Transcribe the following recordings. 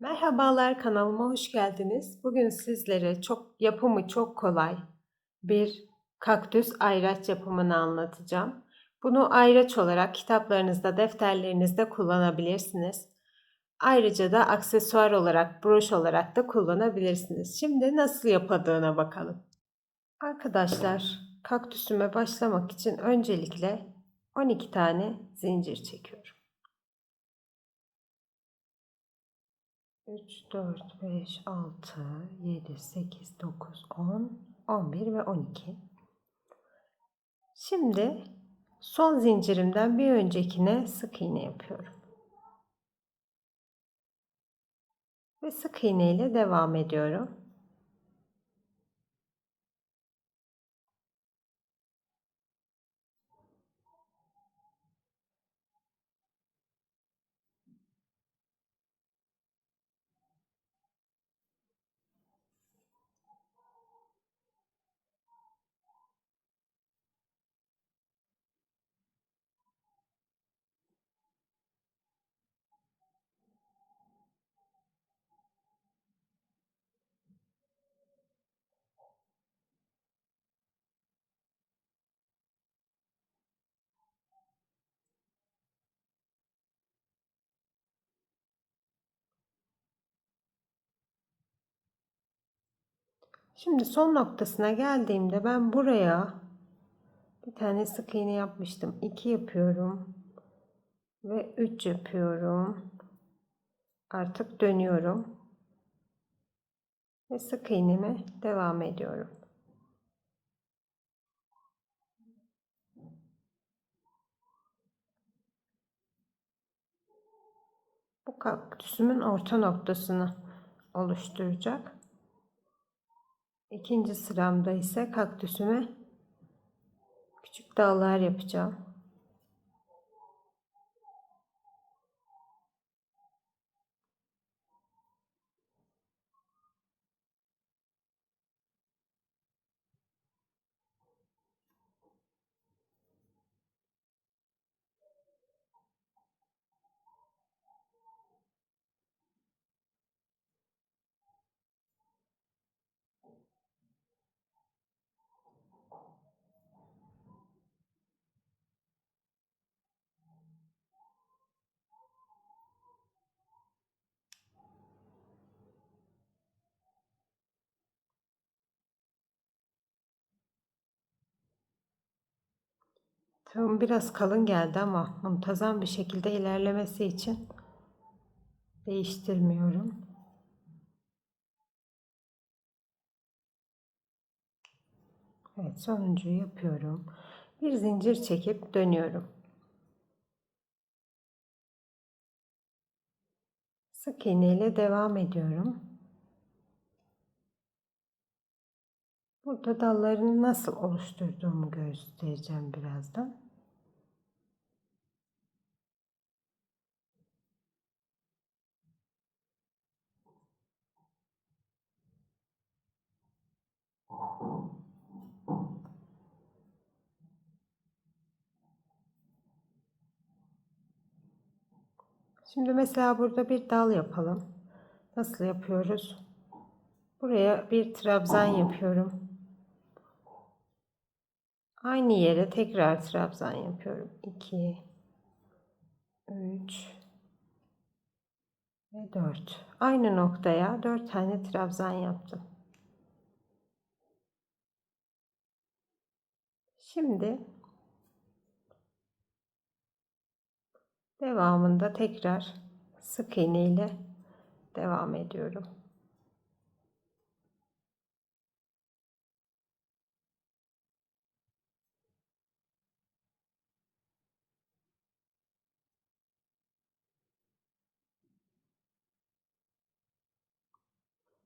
Merhabalar kanalıma hoş geldiniz. Bugün sizlere çok yapımı çok kolay bir kaktüs ayraç yapımını anlatacağım. Bunu ayraç olarak kitaplarınızda, defterlerinizde kullanabilirsiniz. Ayrıca da aksesuar olarak, broş olarak da kullanabilirsiniz. Şimdi nasıl yapıldığına bakalım. Arkadaşlar, kaktüsüme başlamak için öncelikle 12 tane zincir çekiyorum. 3, 4, 5, 6, 7, 8, 9, 10, 11 ve 12. Şimdi son zincirimden bir öncekine sık iğne yapıyorum. Ve sık iğne ile devam ediyorum. Şimdi son noktasına geldiğimde ben buraya bir tane sık iğne yapmıştım. 2 yapıyorum ve 3 yapıyorum. Artık dönüyorum. Ve sık iğneme devam ediyorum. Bu kaktüsümün orta noktasını oluşturacak. İkinci sıramda ise kaktüsüme küçük dallar yapacağım. Tığım biraz kalın geldi ama muntazam bir şekilde ilerlemesi için değiştirmiyorum. Evet sonuncuyu yapıyorum. Bir zincir çekip dönüyorum. Sık iğne ile devam ediyorum. Burada dallarını nasıl oluşturduğumu göstereceğim birazdan. Şimdi mesela burada bir dal yapalım. Nasıl yapıyoruz? Buraya bir trabzan yapıyorum. Aynı yere tekrar trabzan yapıyorum. 2 3 ve 4. Aynı noktaya 4 tane trabzan yaptım. Şimdi devamında tekrar sık iğne ile devam ediyorum.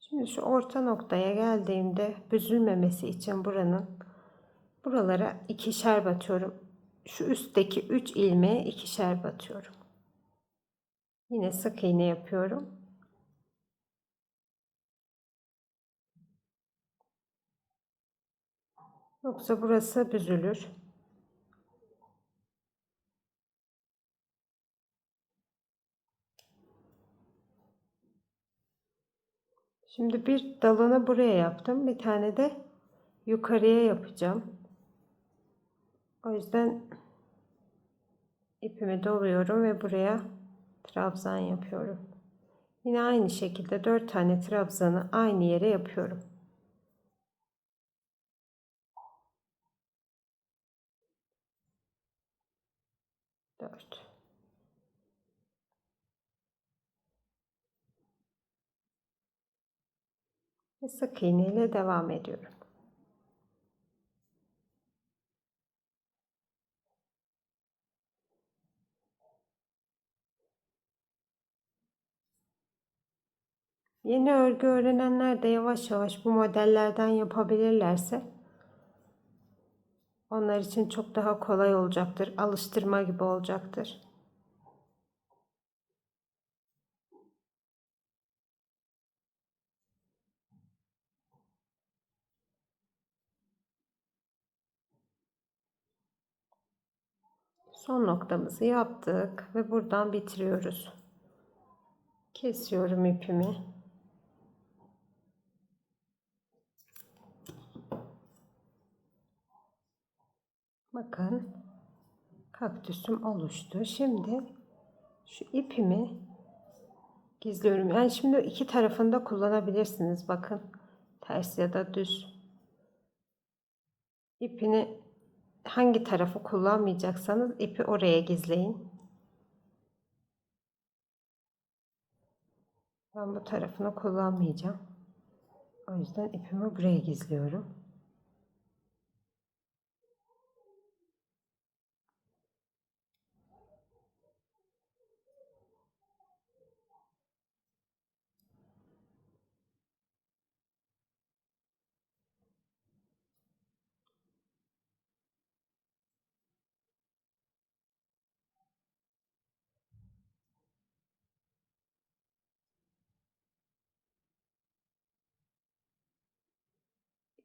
Şimdi şu orta noktaya geldiğimde büzülmemesi için buranın buralara ikişer batıyorum. Şu üstteki 3 ilmeğe ikişer batıyorum. Yine sık iğne yapıyorum. Yoksa burası büzülür. Şimdi bir dalını buraya yaptım. Bir tane de yukarıya yapacağım. O yüzden ipimi doluyorum ve buraya trabzan yapıyorum. Yine aynı şekilde 4 tane trabzanı aynı yere yapıyorum. Dört. Ve sık iğne ile devam ediyorum. Yeni örgü öğrenenler de yavaş yavaş bu modellerden yapabilirlerse onlar için çok daha kolay olacaktır. Alıştırma gibi olacaktır. Son noktamızı yaptık ve buradan bitiriyoruz. Kesiyorum ipimi. Bakın kaktüsüm oluştu. Şimdi şu ipimi gizliyorum. Yani şimdi iki tarafında kullanabilirsiniz. Bakın ters ya da düz. İpini hangi tarafı kullanmayacaksanız ipi oraya gizleyin. Ben bu tarafını kullanmayacağım. O yüzden ipimi buraya gizliyorum.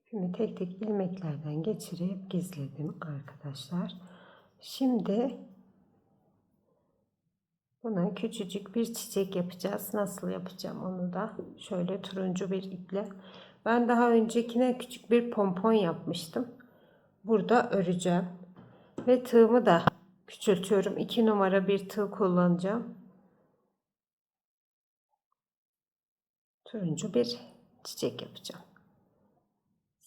İpimi tek tek ilmeklerden geçirip gizledim arkadaşlar. Şimdi buna küçücük bir çiçek yapacağız. Nasıl yapacağım onu da şöyle turuncu bir iple. Ben daha öncekine küçük bir pompon yapmıştım. Burada öreceğim. Ve tığımı da küçültüyorum. 2 numara bir tığ kullanacağım. Turuncu bir çiçek yapacağım.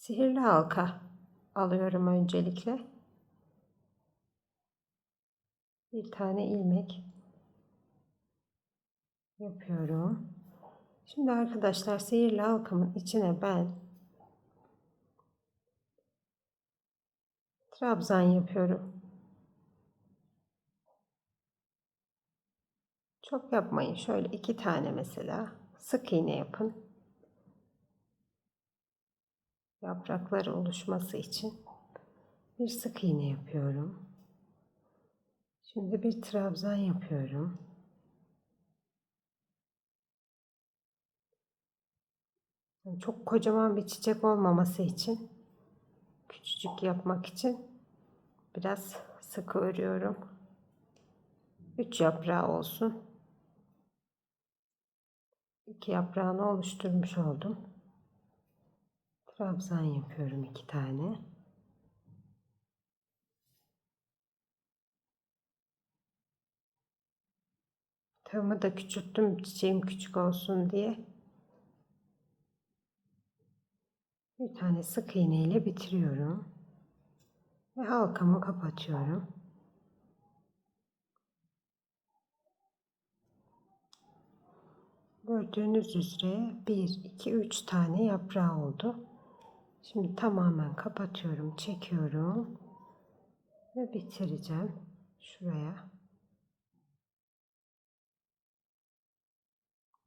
Sihirli halka alıyorum öncelikle. Bir tane ilmek yapıyorum. Şimdi arkadaşlar sihirli halkamın içine ben trabzan yapıyorum. Çok yapmayın. Şöyle iki tane mesela sık iğne yapın yaprakları oluşması için bir sık iğne yapıyorum. Şimdi bir trabzan yapıyorum. Çok kocaman bir çiçek olmaması için küçücük yapmak için biraz sıkı örüyorum. 3 yaprağı olsun. 2 yaprağını oluşturmuş oldum. Trabzan yapıyorum iki tane. Tığımı da küçülttüm çiçeğim küçük olsun diye. Bir tane sık iğne ile bitiriyorum. Ve halkamı kapatıyorum. Gördüğünüz üzere 1, 2, 3 tane yaprağı oldu. Şimdi tamamen kapatıyorum, çekiyorum ve bitireceğim şuraya.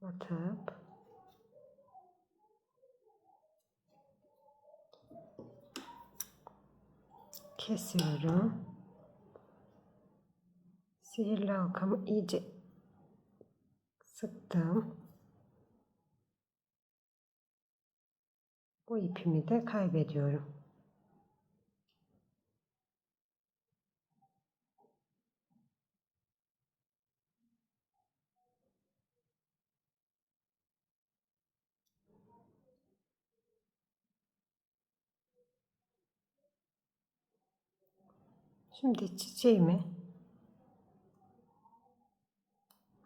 Batıp kesiyorum. Sihirli halkamı iyice sıktım. bu ipimi de kaybediyorum. Şimdi çiçeğimi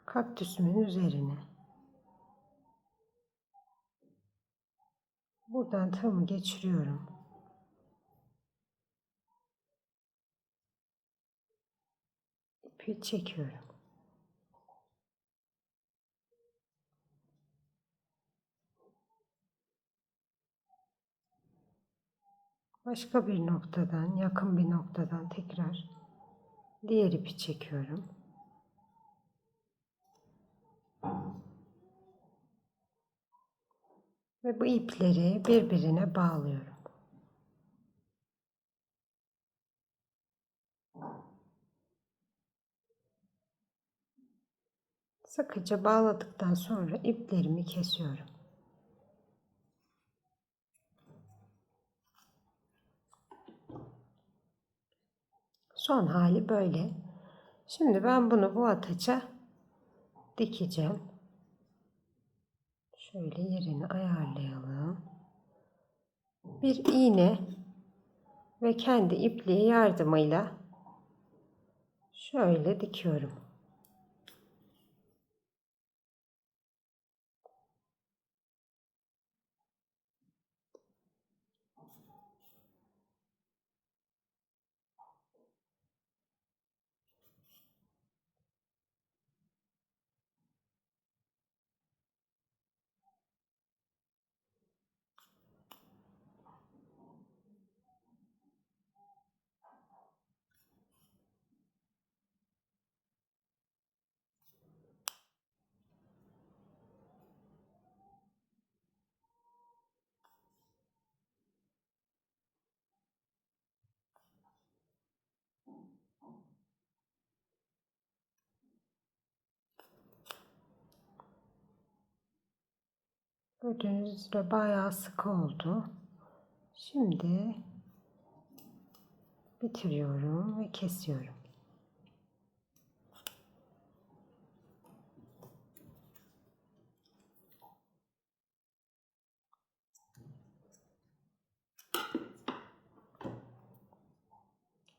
kaktüsümün üzerine buradan tığımı geçiriyorum. İpi çekiyorum. Başka bir noktadan, yakın bir noktadan tekrar diğer ipi çekiyorum. Ve bu ipleri birbirine bağlıyorum. Sıkıca bağladıktan sonra iplerimi kesiyorum. Son hali böyle. Şimdi ben bunu bu ataça dikeceğim. Şöyle yerini ayarlayalım. Bir iğne ve kendi ipliği yardımıyla şöyle dikiyorum. Gördüğünüz üzere bayağı sık oldu. Şimdi bitiriyorum ve kesiyorum.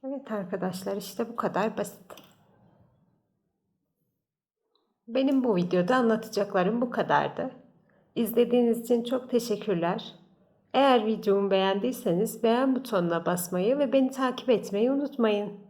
Evet arkadaşlar işte bu kadar basit. Benim bu videoda anlatacaklarım bu kadardı. İzlediğiniz için çok teşekkürler. Eğer videomu beğendiyseniz beğen butonuna basmayı ve beni takip etmeyi unutmayın.